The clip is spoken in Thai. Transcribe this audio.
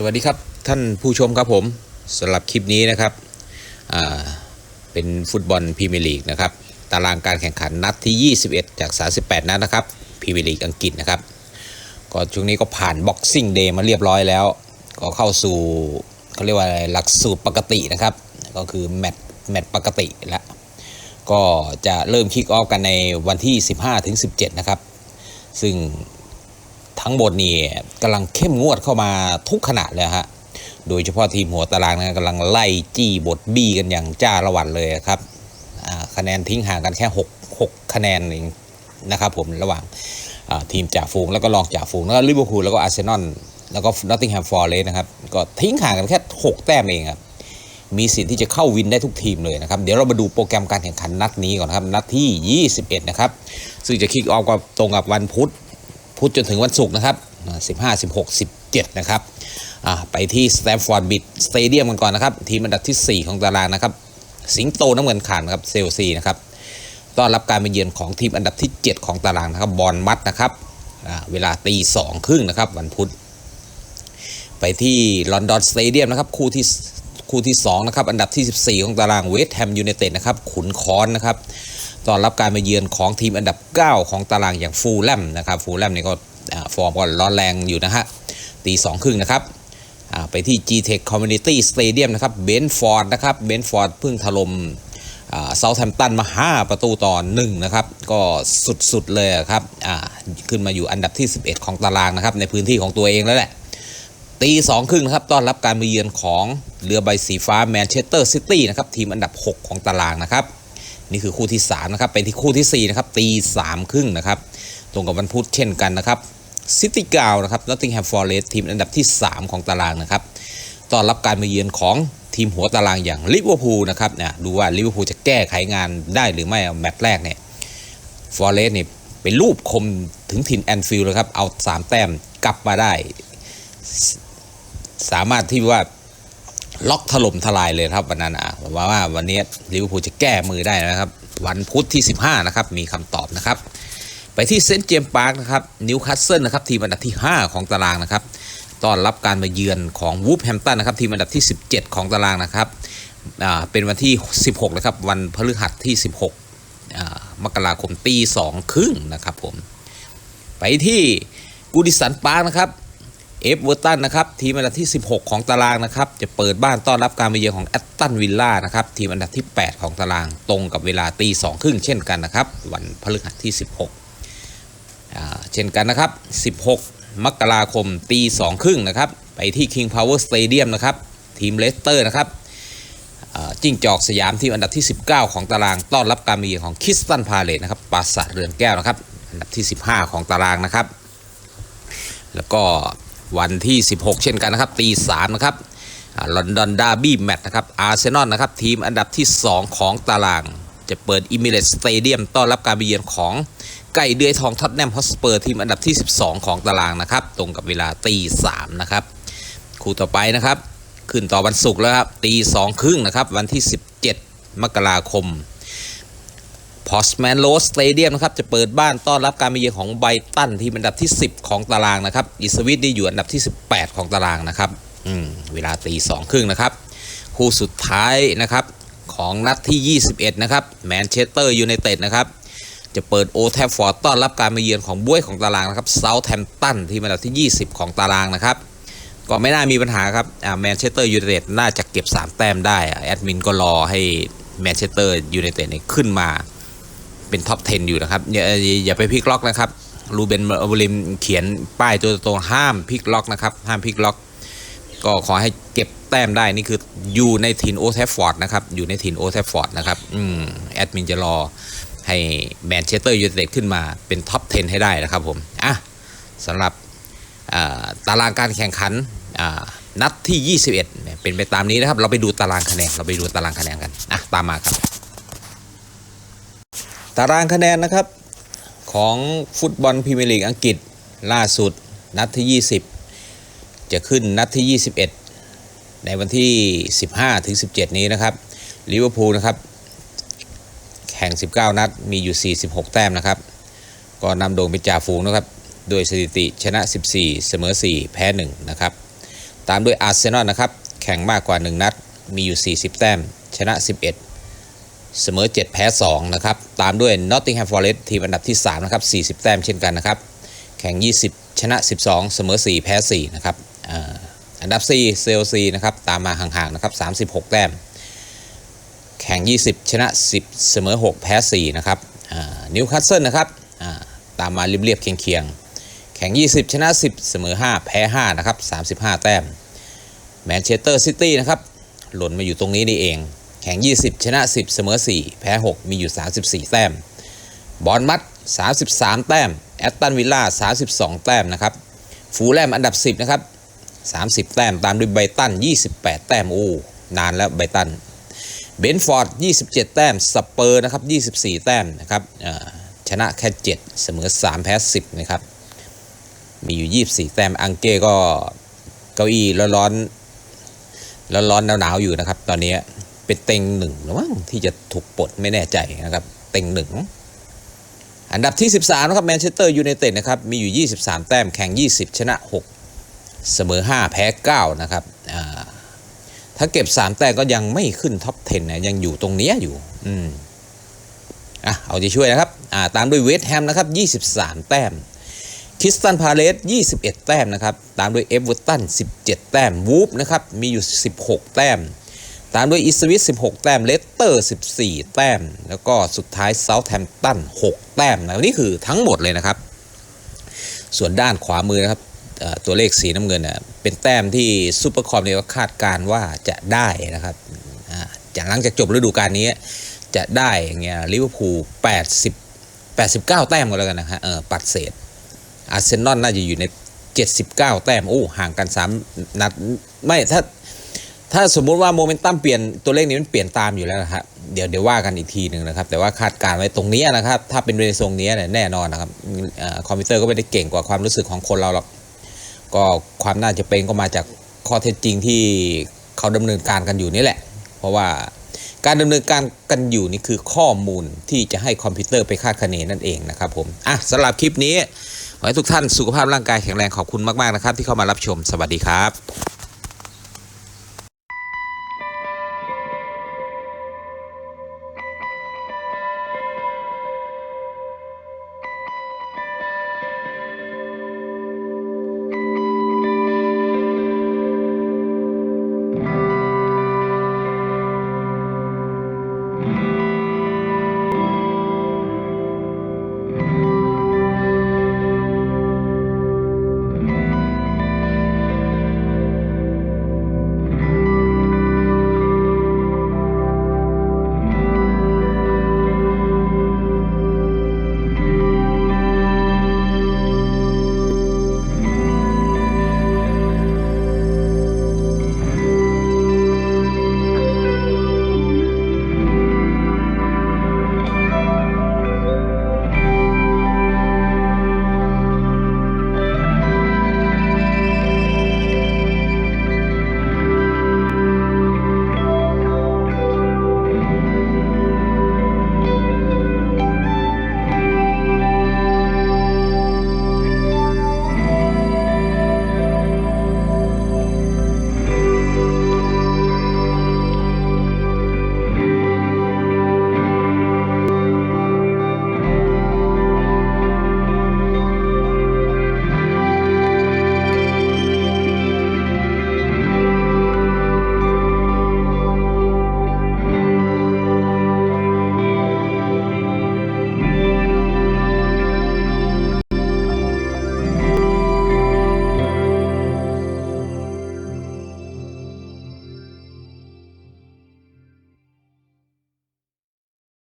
สวัสดีครับท่านผู้ชมครับผมสำหรับคลิปนี้นะครับเป็นฟุตบอลพรีเมียร์ลีกนะครับตารางการแข่งขันนัดที่ 21 จาก 38 นัดนะครับพรีเมียร์ลีกอังกฤษนะครับก็ช่วงนี้ก็ผ่านบ็อกซิ่งเดย์มาเรียบร้อยแล้ว ก็เข้าสู่เขาเรียกว่าอะไรหลักสูตรปกตินะครับ ก็คือแมตช์แมตช์ปกติแล้วก็จะเริ่มคิกออฟกันในวันที่ 15-17 นะครับ ซึ่ง ทั้งหมดนี่กำลังเข้มงวดเข้ามาทุกขณะเลยฮะโดยเฉพาะทีมหัวตารางนะกำลังไล่จี้บทบี้กันอย่างจ้าละวันเลยครับคะแนนทิ้งห่างกันแค่ 6 6 คะแนนเองนะครับผมระหว่างทีมจ่าฝูงแล้วก็รองจ่าฝูงแล้วก็ลิเวอร์พูลแล้วก็อาร์เซนอลแล้วก็นอตติงแฮมฟอร์เรสนะครับก็ทิ้งห่างกันแค่ 6 แต้มเองครับมีสิทธิ์ที่จะเข้าวินได้ทุกทีมเลยนะครับ เดี๋ยวเรามาดูโปรแกรมการแข่งขันนัดนี้ก่อนครับ นัดที่ 21 นะครับ ซึ่งจะคิกออฟก็ตรงกับวันพุธ พุธจนถึงวันศุกร์นะครับ15 16 17 นะครับไปที่สแตมฟอร์ดบิดสเตเดียมกันก่อนนะครับ ทีมอันดับที่ 4 ของตารางนะครับ สิงโตน้ำเงินขานนะครับเซลซีนะครับต้อนรับการมาเยือนของทีมอันดับที่ 7 ของตารางนะครับบอลมัดนะครับเวลาตีสองครึ่งนะครับวันพุธไปที่ลอนดอนสเตเดียมนะครับคู่ที่คู่ที่2นะครับอันดับที่ 14 ของตารางเวสต์แฮมยูไนเต็ดนะครับขุนคอนนะครับ ต้อนรับการมาเยือนของทีมอันดับ 9 ของตารางอย่างฟูลแลมนะครับฟูลแลมนี่ก็ฟอร์มก็ร้อนแรงอยู่นะฮะตีสองครึ่งนะครับไปที่ G-Tech Community Stadium นะครับเบนฟอร์ดนะครับเบนฟอร์ดเพิ่งถล่มเซาท์แฮมป์ตันมา 5 ประตูต่อ1นะครับ ก็สุดๆเลยครับขึ้นมาอยู่อันดับที่ 11 ของตารางนะครับ ในพื้นที่ของตัวเองแล้วแหละ ตีสองครึ่งนะครับ ต้อนรับการมาเยือนของเรือใบสีฟ้าแมนเชสเตอร์ซิตี้นะครับ ทีมอันดับ 6 ของตารางนะครับ นี่คือคู่ที่3นะครับไปที่คู่ที่4นะครับตีสามครึ่งนะครับตรงกับวันพุธเช่นกันนะครับซิตี้กาวนะครับนอตติงแฮมฟอร์เรสทีมอันดับที่ 3 ของตารางนะครับต้อนรับการมาเยือนของทีมหัวตารางอย่างลิเวอร์พูลนะครับเนี่ยดูว่าลิเวอร์พูลจะแก้ไขงานได้หรือไม่แมตช์แรกเนี่ยฟอร์เรสเนี่ยเป็นรูปคมถึงถิ่นแอนฟิลด์เลยครับเอา 3 แต้มกลับมาได้ สามารถที่ว่า ล็อกถล่มทลายเลยครับวันนั้นอะผมว่าว่าวันนี้ลิเวอร์พูลจะแก้มือได้นะครับ วันพุธที่ 15 นะครับ มีคำตอบนะครับ ไปที่เซนต์เจมส์พาร์คนะครับนิวคาสเซิลนะครับทีมอันดับที่ 5 ของตารางนะครับต้อนรับการมาเยือนของวูฟแฮมตันนะครับทีมอันดับที่ 17 ของตารางนะครับอ่าเป็นวันที่ 16 นะครับ วันพฤหัสที่ 16อ่ามกราคมตีสองครึ่งนะครับผม ไปที่กูดิสันพาร์คนะครับ เอฟเวอร์ตันนะครับทีมอันดับที่ 16 ของตารางนะครับจะเปิดบ้านต้อนรับการมาเยือนของแอตตันวิลล่านะครับทีมอันดับที่ 8 ของตารางตรงกับเวลาตีสองครึ่งเช่นกันนะครับวันพฤหัสที่ 16 เช่นกันนะครับ 16 มกราคมตีสองครึ่งนะครับไปที่ King Power Stadium นะครับทีมเลสเตอร์นะครับจิ้งจอกสยามทีมอันดับที่ 19 ของตารางต้อนรับการมาเยือนของคิสตันพาเลตนะครับปราสาทเรือนแก้วนะครับอันดับที่ 15 ของตารางนะครับ แล้วก็ วันที่ 16 เช่นกันนะครับตีสามนะครับลอนดอนดาร์บี้แมตช์นะครับอาร์เซนอลนะครับทีมอันดับที่ 2 ของตาราง จะเปิดอิมิเรตสเตเดียมต้อนรับการไปเยือนของไก่เดือยทองท็อตแนมฮอสเปอร์ทีมอันดับที่ 12 ของตารางนะครับ ตรงกับเวลาตีสามนะครับคู่ต่อไปนะครับ ขึ้นต่อวันศุกร์แล้วครับตีสองครึ่งนะครับ วันที่ 17 มกราคม พอสแมนโลสเตเดียมนะครับจะเปิดบ้านต้อนรับการมาเยือนของไบตันที่อันดับที่ 10 ของตารางนะครับอิสวิตนี่อยู่อันดับที่ 18 ของตารางนะครับอืมเวลาตีสองครึ่งนะครับ คู่สุดท้ายนะครับของนัดที่ 21 นะครับแมนเชสเตอร์ยูไนเต็ดนะครับจะเปิดโอแทฟฟอร์ดต้อนรับการมาเยือนของบุ้ยของตารางนะครับเซาท์แฮมป์ตันที่อันดับที่ 20 ของตารางนะครับก็ไม่น่ามีปัญหาครับแมนเชสเตอร์ยูไนเต็ดน่าจะเก็บ 3 แต้มได้อะแอดมินก็รอให้แมนเชสเตอร์ยูไนเต็ดเนี่ยขึ้นมา เป็นท็อป 10 อยู่นะครับ อย่าอย่าไปพลิกล็อกนะครับรูเบนอเวลิมเขียนป้ายตัวโตๆห้ามพลิกล็อกนะครับ ห้ามพลิกล็อก ก็ขอให้เก็บแต้มได้นี่คืออยู่ในถิ่นโอแทฟฟอร์ดนะครับ อยู่ในถิ่นโอแทฟฟอร์ดนะครับ อืมแอดมินจะรอให้แมนเชสเตอร์ยูไนเต็ดขึ้นมาเป็นท็อป 10 ให้ได้นะครับผม อะสำหรับตารางการแข่งขันนัดที่ 21 เป็นไปตามนี้นะครับ เราไปดูตารางคะแนน เราไปดูตารางคะแนนกัน อะ ตามมาครับ ตารางคะแนนนะครับของฟุตบอลพรีเมียร์ลีกอังกฤษล่าสุดนัดที่ 20 จะขึ้นนัดที่ 21 ในวันที่ 15ถึง17 นี้นะครับลิเวอร์พูลนะครับแข่ง 19 นัดมีอยู่ 46 แต้มนะครับก็นำโด่งเป็นจ่าฝูงนะครับโดยสถิติชนะ 14 เสมอ 4 แพ้ 1 นะครับ ตามด้วยอาร์เซนอลนะครับ แข่งมากกว่า 1 นัด มีอยู่ 40 แต้ม ชนะ 11 เสมอ 7 แพ้ 2 นะครับ ตามด้วย Nottingham Forest ทีมอันดับที่ 3 นะครับ 40 แต้มเช่นกันนะครับ แข่ง 20 ชนะ 12 เสมอ 4 แพ้ 4 นะครับอันดับ 4 เซลซีนะครับ ตามมาห่างๆ นะครับ 36 แต้ม แข่ง 20 ชนะ 10 เสมอ 6 แพ้ 4 นะครับนิวคาสเซิลนะครับตามมาเรียบๆเคียงๆ แข่ง 20 ชนะ 10 เสมอ 5 แพ้ 5 นะครับ 35 แต้ม แมนเชสเตอร์ซิตี้นะครับ หล่นมาอยู่ตรงนี้นี่เอง แข่ง 20 ชนะ 10 เสมอ 4 แพ้ 6 มีอยู่ 34 แต้ม บอลมัด 33 แต้ม แอตตันวิลล่า 32 แต้มนะครับ ฟูลแลมอันดับ 10 นะครับ 30 แต้ม ตามด้วยไบตัน 28 แต้ม โอ้ นานแล้วไบตัน เบนฟอร์ด 27 แต้ม สเปอร์นะครับ 24 แต้มนะครับชนะแค่ 7 เสมอ 3 แพ้ 10 นะครับ มีอยู่ 24 แต้ม อังเก้ก็เก้าอี้ร้อนๆร้อนๆหนาวๆอยู่นะครับ ตอนนี้ เป็นเต็งหนึ่งหรือมั้งที่จะถูกปลดไม่แน่ใจนะครับ เต็งหนึ่งอันดับที่ 13 นะครับแมนเชสเตอร์ยูไนเต็ดนะครับมีอยู่ 23 แต้มแข่ง 20 ชนะ 6 เสมอ 5 แพ้ 9 นะครับถ้าเก็บ 3 แต้มก็ยังไม่ขึ้นท็อป 10 นะ ยังอยู่ตรงนี้อยู่อืมอะเอาใจช่วยนะครับอ่าตามด้วยเวสต์แฮมนะครับ 23 แต้มคริสตันพาเลส21 แต้มนะครับ ตามด้วยเอเวอร์ตัน17 แต้มวูฟนะครับ มีอยู่ 16 แต้ม ตามด้วยอิสวิต16 แต้ม เลสเตอร์ 14 แต้ม แล้วก็สุดท้ายเซาท์แฮมป์ตัน 6 แต้มนะนี่คือทั้งหมดเลยนะครับ ส่วนด้านขวามือนะครับตัวเลขสีน้ำเงินเป็นแต้มที่ซูเปอร์คอมเนี่ยคาดการ์ว่าจะได้นะครับจากหลังจากจบฤดูกาลนี้จะได้อย่างเงี้ยลิเวอร์พูล80 89 แต้มก็แล้วกันนะฮะเออปัดเศษอาร์เซนอลน่าจะอยู่ใน 79 แต้มโอ้ห่างกัน 3 นัดไม่ถ้า ถ้าสมมุติว่าโมเมนตัมเปลี่ยนตัวเลขนี้มันเปลี่ยนตามอยู่แล้วนะครับเดี๋ยวเดี๋ยวว่ากันอีกทีหนึ่งนะครับ แต่ว่าคาดการณ์ไว้ตรงนี้นะครับ ถ้าเป็นในทรงนี้เนี่ยแน่นอนนะครับอคอมพิวเตอร์ก็ไม่ได้เก่งกว่าความรู้สึกของคนเราหรอกก็ความน่าจะเป็นก็มาจากข้อเท็จจริงที่เขาดำเนินการกันอยู่นี่แหละ เพราะว่าการดำเนินการกันอยู่นี่คือข้อมูลที่จะให้คอมพิวเตอร์ไปคาดคะเนนั่นเองนะครับผมอะสำหรับคลิปนี้ขอให้ทุกท่านสุขภาพร่างกายแข็งแรงขอบคุณมากๆนะครับ ที่เข้ามารับชมสวัสดีครับ